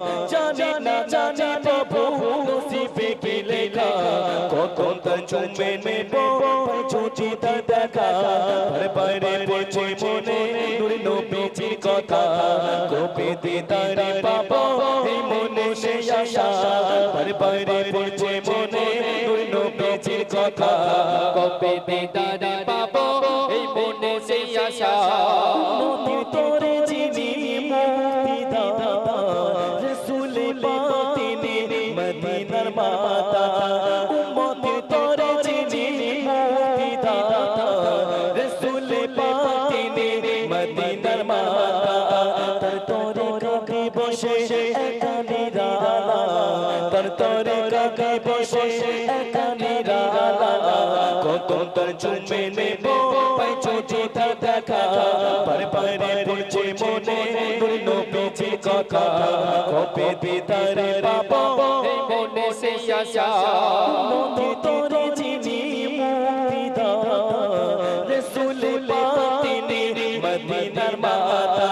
জানি না, জানি প্রভু, নসিবে কি লেখা? কখন তার চুমে নেব ছুটি তার দেখা। বাইরে পড়ছে মনে নূর নবীজির কথা। কবে দিদারে পাবো, এই মনে সে আশা। বাইরে পড়ছে মনে নবীজির কথা। কবে পাবো, এই মনে সেই আশা। তোরে পাতিনি মদিনার মাতা উম্মতের তোরে যিনি মুক্তি দাতা রসুল পাতিনি মদিনার মাতা তার তোরে কাকে বসে একা নিরালা তার তোরে কাকে বসে একা নিরালা কত তার চুমে নেব পাই তার দেখা পারে পারে পড়ছে কবে দিদারে এই মনে সেই আশা। নদী তোরে যিনি মুক্তি দাতা রসুল পাতিনি মদিনার মাতা।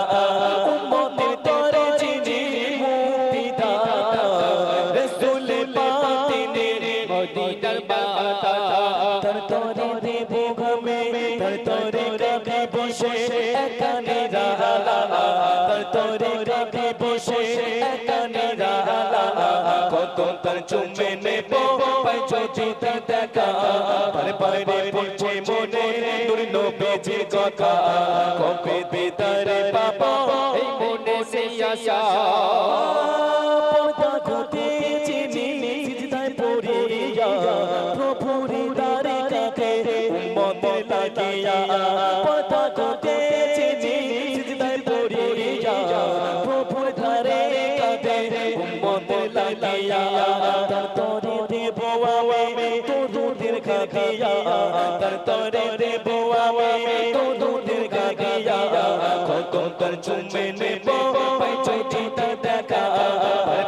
উম্মতের তোরে যিনি মুক্তি রসুল পাতিনি মদিনার মাতা। তার তোরে দেব ঘমে তার তোরে কাকে চুমে নেব তার দেখা পারে পারে পড়ছে মনে নূর নবীজির কথা। কবে বেদারে পাবো, এই মনে সেই আশা। পর্দা ঘটে চিনি সিজদায় পড়িয়া। প্রভুর দারে কাকে উম্মতের লাগিয়া। উম্মতের লাগিয়া তার তরে দেব আমি তোদের কাকিয়া তার তরে দেব আমি তোদের কাকিয়া কত তার চুমে নেব পাই চোখে তার দেখা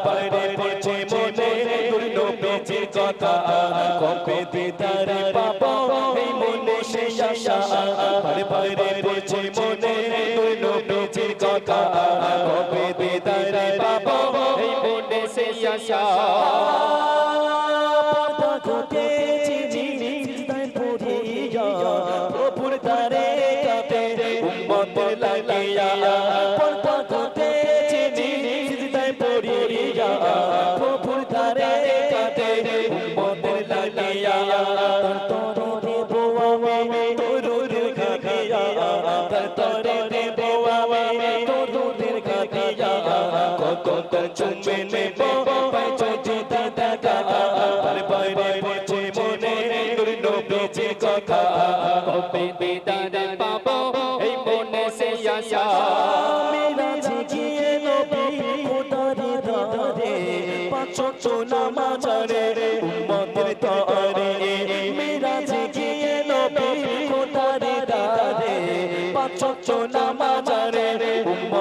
পারে পড়ছে মনে নূর নবীজির কথা কবে দিদারে পাবো এই মনে সে আশা পারে পারে সেই আশা। পর্দা ঘটেছে যিনি সিজদায় পড়িয়া প্রভুর দ্বারে কাঁপে উম্মতের চোখে তার দেখা পারে পারে পড়ছে মনে নূর নবীজির কথা। কবে দিদারে পাবো, এই মনে সেই আশা। পাঁচ রে পাঁচ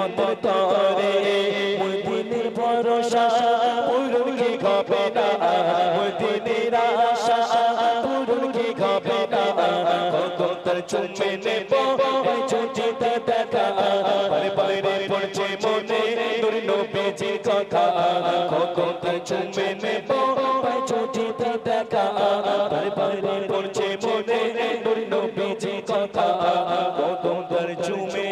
পুরুষি খাবে না, মদিনের আশা পুরুষি খাবে না। কত তার চুমে নেব চুচিতে দেখা। পরে পরে পড়ছে মনে নুর নবীজি কথা কত তার চুমে নেব পরে পরে পড়ছে মনে নুর নবীজি কথা। কত তার চুমে